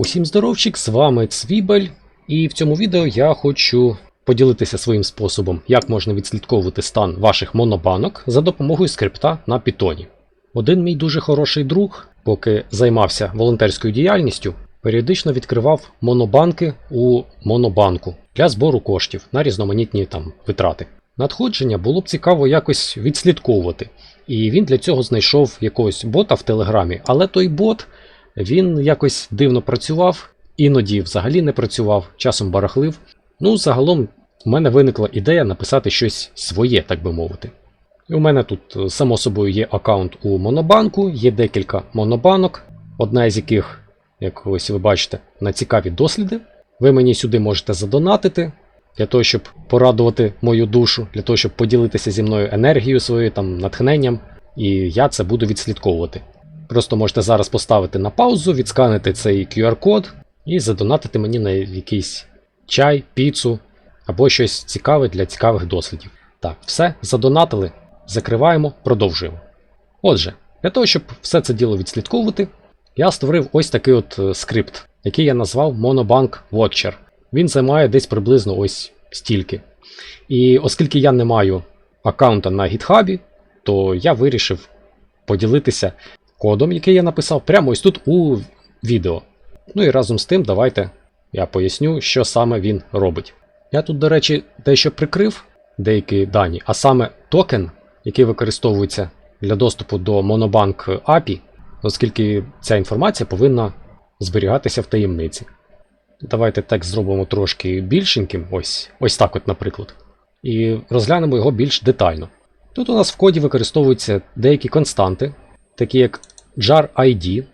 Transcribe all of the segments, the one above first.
Усім здоровчик, з вами Цвібель, і в цьому відео я хочу поділитися своїм способом, як можна відслідковувати стан ваших монобанок за допомогою скрипта на Python. Один мій дуже хороший друг, поки займався волонтерською діяльністю, періодично відкривав монобанки у монобанку для збору коштів на різноманітні там витрати. Надходження було б цікаво якось відслідковувати. І він для цього знайшов якогось бота в Телеграмі, але той бот він якось дивно працював, іноді взагалі не працював, часом барахлив. Ну, загалом, у мене виникла ідея написати щось своє, так би мовити. І у мене тут, е, само собою, є аккаунт у Монобанку, є декілька монобанок, одна із яких, як ось ви бачите, на цікаві досліди. Ви мені сюди можете задонатити для того, щоб порадувати мою душу, для того, щоб поділитися зі мною енергією своєю, там, натхненням, і я це буду відслідковувати. Просто можете зараз поставити на паузу, відсканити цей QR-код і задонатити мені на якийсь чай, піцу або щось цікаве для цікавих дослідів. Так, все, задонатили, закриваємо, продовжуємо. Отже, для того, щоб все це діло відслідковувати, я створив ось такий от е, скрипт, який я назвав Monobank Watcher. Він займає десь приблизно ось стільки. І оскільки я не маю аккаунта на GitHub, то я вирішив поділитися кодом, який я написав прямо ось тут у відео. Ну і разом з тим, давайте я поясню, що саме він робить. Я тут, до речі, дещо прикрив деякі дані, а саме токен, який використовується для доступу до Monobank API, оскільки ця інформація повинна зберігатися в таємниці. Давайте текст зробимо трошки більшеньким, ось, ось так, от, наприклад, і розглянемо його більш детально. Тут у нас в коді використовуються деякі константи, такі як jar ID,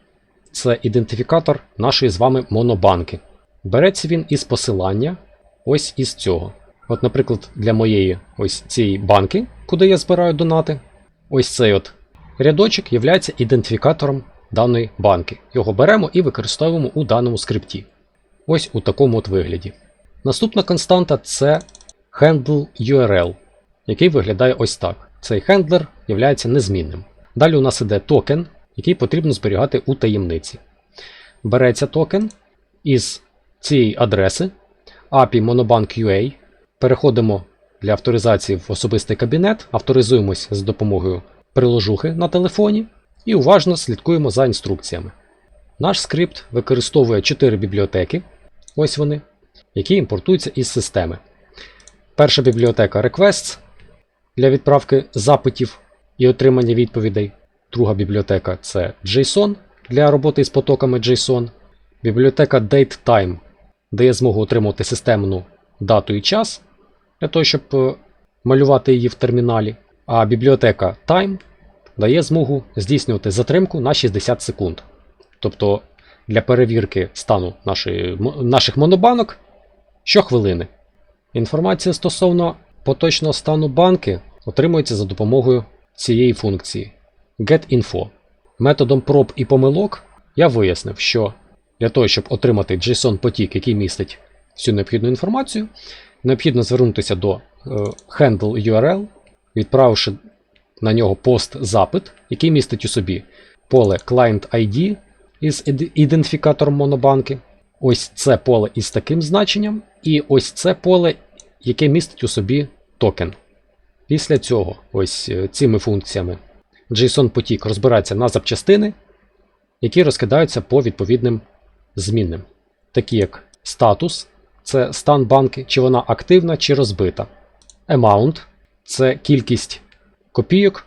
це ідентифікатор нашої з вами монобанки. Береться він із посилання ось із цього. От, наприклад, для моєї ось цієї банки, куди я збираю донати, ось цей от рядочок є ідентифікатором даної банки. Його беремо і використовуємо у даному скрипті. Ось у такому от вигляді. Наступна константа це handle URL, який виглядає ось так. Цей хендлер є незмінним. Далі у нас іде токен, який потрібно зберігати у таємниці. Береться токен із цієї адреси API Monobank UA. Переходимо для авторизації в особистий кабінет, авторизуємось з допомогою приложухи на телефоні і уважно слідкуємо за інструкціями. Наш скрипт використовує 4 бібліотеки, ось вони, які імпортуються із системи. Перша бібліотека Requests для відправки запитів і отримання відповідей. Друга бібліотека це JSON для роботи з потоками JSON. Бібліотека DateTime дає змогу отримувати системну дату і час для того, щоб е, малювати її в терміналі. А бібліотека Time дає змогу здійснювати затримку на 60 секунд. Тобто для перевірки стану нашої, наших монобанок щохвилини. Інформація стосовно поточного стану банки отримується за допомогою цієї функції getInfo. Методом проб і помилок я вияснив, що для того, щоб отримати JSON-потік, який містить всю необхідну інформацію, необхідно звернутися до е, handle URL, відправивши на нього пост-запит, який містить у собі поле Client ID із ідентифікатором монобанки. Ось це поле із таким значенням, і ось це поле, яке містить у собі токен. Після цього, ось е, цими функціями, JSON-потік розбирається на запчастини, які розкидаються по відповідним змінним, такі як статус це стан банки, чи вона активна чи розбита. Amount це кількість копійок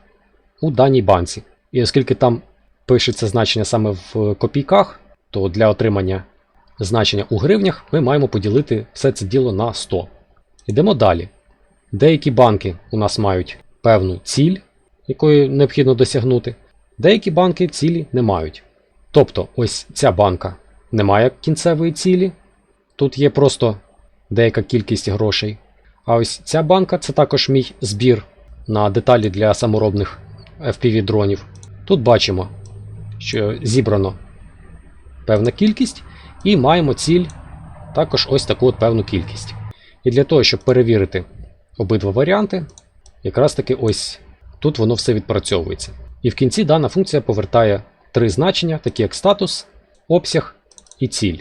у даній банці. І оскільки там пишеться значення саме в копійках, то для отримання значення у гривнях ми маємо поділити все це діло на 100. Йдемо далі. Деякі банки у нас мають певну ціль, якої необхідно досягнути. Деякі банки цілі не мають. Тобто, ось ця банка не має кінцевої цілі. Тут є просто деяка кількість грошей. А ось ця банка це також мій збір на деталі для саморобних FPV-дронів. Тут бачимо, що зібрано певна кількість, і маємо ціль також ось таку от певну кількість. І для того, щоб перевірити обидва варіанти, якраз таки ось тут воно все відпрацьовується. І в кінці дана функція повертає три значення, такі як статус, обсяг і ціль.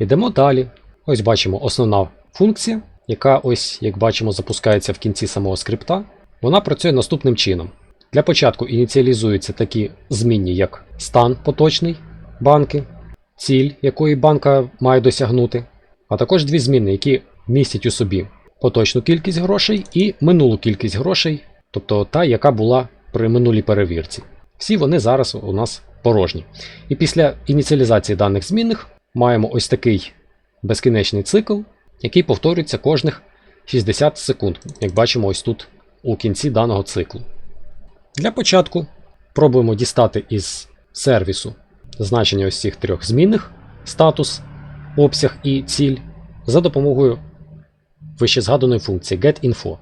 Йдемо далі. Ось бачимо основна функція, яка ось, як бачимо, запускається в кінці самого скрипта. Вона працює наступним чином. Для початку ініціалізуються такі змінні, як стан поточний банки, ціль, якої банка має досягнути, а також дві зміни, які містять у собі поточну кількість грошей і минулу кількість грошей, тобто та, яка була при минулій перевірці. Всі вони зараз у нас порожні. І після ініціалізації даних змінних маємо ось такий безкінечний цикл, який повторюється кожних 60 секунд, як бачимо ось тут у кінці даного циклу. Для початку пробуємо дістати із сервісу значення ось цих трьох змінних статус, обсяг і ціль за допомогою вище згаданої функції getInfo.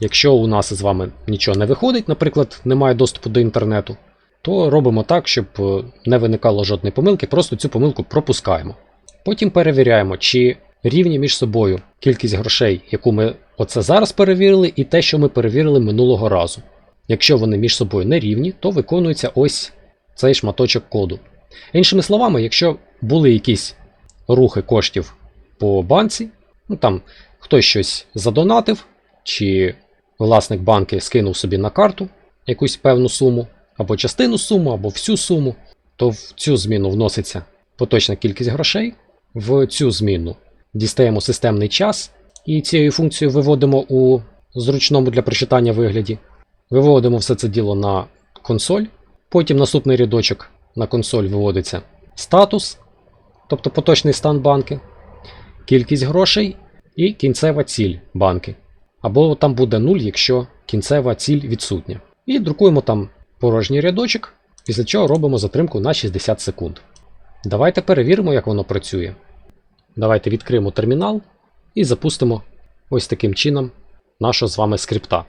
Якщо у нас з вами нічого не виходить, наприклад, немає доступу до інтернету, то робимо так, щоб е, не виникало жодної помилки, просто цю помилку пропускаємо. Потім перевіряємо, чи рівні між собою кількість грошей, яку ми оце зараз перевірили, і те, що ми перевірили минулого разу. Якщо вони між собою не рівні, то виконується ось цей шматочок коду. Іншими словами, якщо були якісь рухи коштів по банці, ну там хтось щось задонатив, чи власник банки скинув собі на карту якусь певну суму, або частину суми, або всю суму, то в цю зміну вноситься поточна кількість грошей, в цю зміну дістаємо системний час і цією функцією виводимо у зручному для прочитання вигляді. Виводимо все це діло на консоль. Потім наступний рядочок на консоль виводиться статус, тобто поточний стан банки, кількість грошей і кінцева ціль банки. Або там буде 0, якщо кінцева ціль відсутня. І друкуємо там порожній рядочок, після чого робимо затримку на 60 секунд. Давайте перевіримо, як воно працює. Давайте відкриємо термінал і запустимо ось таким чином нашого з вами скрипта.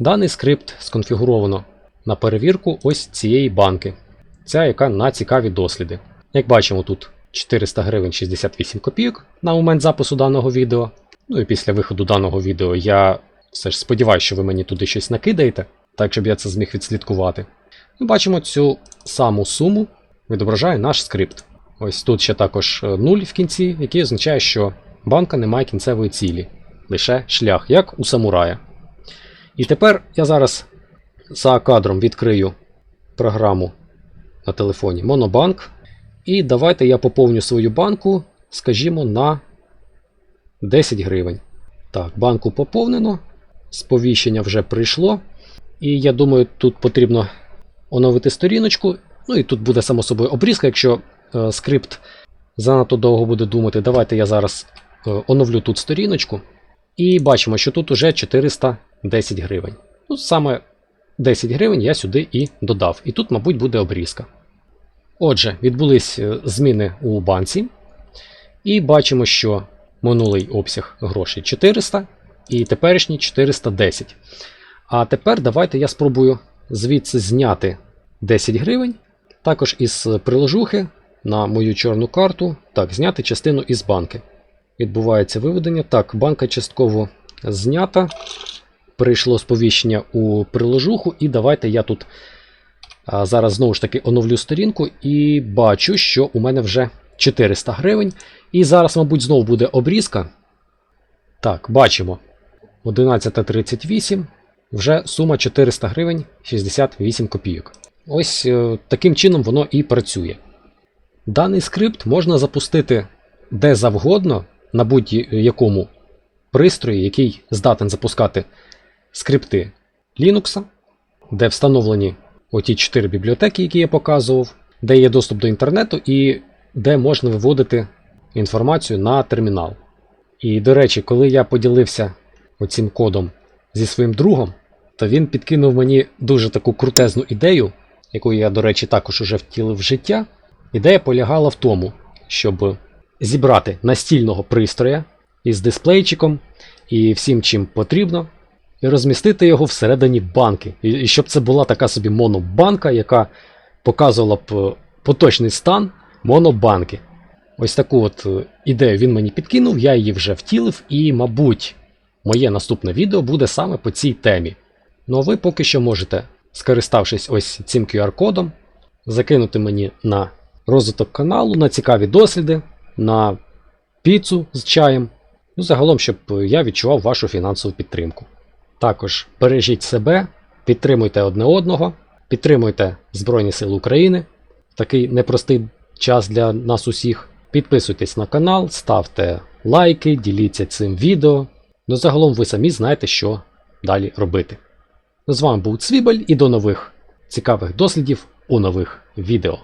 Даний скрипт сконфігуровано на перевірку ось цієї банки, ця яка на цікаві досліди. Як бачимо, тут 400 гривень 68 копійок на момент запису даного відео. Ну і після виходу даного відео я все ж сподіваюся, що ви мені туди щось накидаєте, так щоб я це зміг відслідкувати. Ми бачимо цю саму суму відображає наш скрипт. Ось тут ще також 0 в кінці, який означає, що банка не має кінцевої цілі, лише шлях, як у самурая. І тепер я зараз за кадром відкрию програму на телефоні Monobank. І давайте я поповню свою банку, скажімо, на 10 гривень. Так, банку поповнено. Сповіщення вже прийшло. І я думаю, тут потрібно оновити сторіночку. Ну і тут буде само собою обрізка, якщо е, скрипт занадто довго буде думати. Давайте я зараз е, оновлю тут сторіночку. І бачимо, що тут уже 410 гривень. Ну, саме 10 гривень я сюди і додав. І тут, мабуть, буде обрізка. Отже, відбулись е, зміни у банці. І бачимо, що минулий обсяг грошей 400 і теперішній 410. А тепер давайте я спробую звідси зняти 10 гривень. Також із приложухи на мою чорну карту. Так, зняти частину із банки. Відбувається виведення. Так, банка частково знята. Прийшло сповіщення у приложуху, і давайте я тут а, зараз знову ж таки оновлю сторінку і бачу, що у мене вже 400 гривень. І зараз, мабуть, знову буде обрізка. Так, бачимо. 11.38. Вже сума 400 гривень 68 копійок. Ось е, таким чином воно і працює. Даний скрипт можна запустити де завгодно на будь-якому пристрої, який здатен запускати скрипти Linux, де встановлені оті 4 бібліотеки, які я показував, де є доступ до інтернету і де можна виводити інформацію на термінал. І, до речі, коли я поділився оцим кодом зі своїм другом, то він підкинув мені дуже таку крутезну ідею, яку я, до речі, також уже втілив в життя. Ідея полягала в тому, щоб зібрати настільного пристроя із дисплейчиком і всім, чим потрібно, і розмістити його всередині банки. І, щоб це була така собі монобанка, яка показувала б е, поточний стан монобанки. Ось таку от е, ідею він мені підкинув, я її вже втілив, і, мабуть, моє наступне відео буде саме по цій темі. Ну а ви поки що можете, скориставшись ось цим QR-кодом, закинути мені на розвиток каналу, на цікаві досліди, на піцу з чаєм. Ну, загалом, щоб я відчував вашу фінансову підтримку. Також бережіть себе, підтримуйте одне одного, підтримуйте Збройні Сили України такий непростий час для нас усіх. Підписуйтесь на канал, ставте лайки, діліться цим відео. Ну, загалом ви самі знаєте, що далі робити. З вами був Цвібель і до нових цікавих дослідів у нових відео.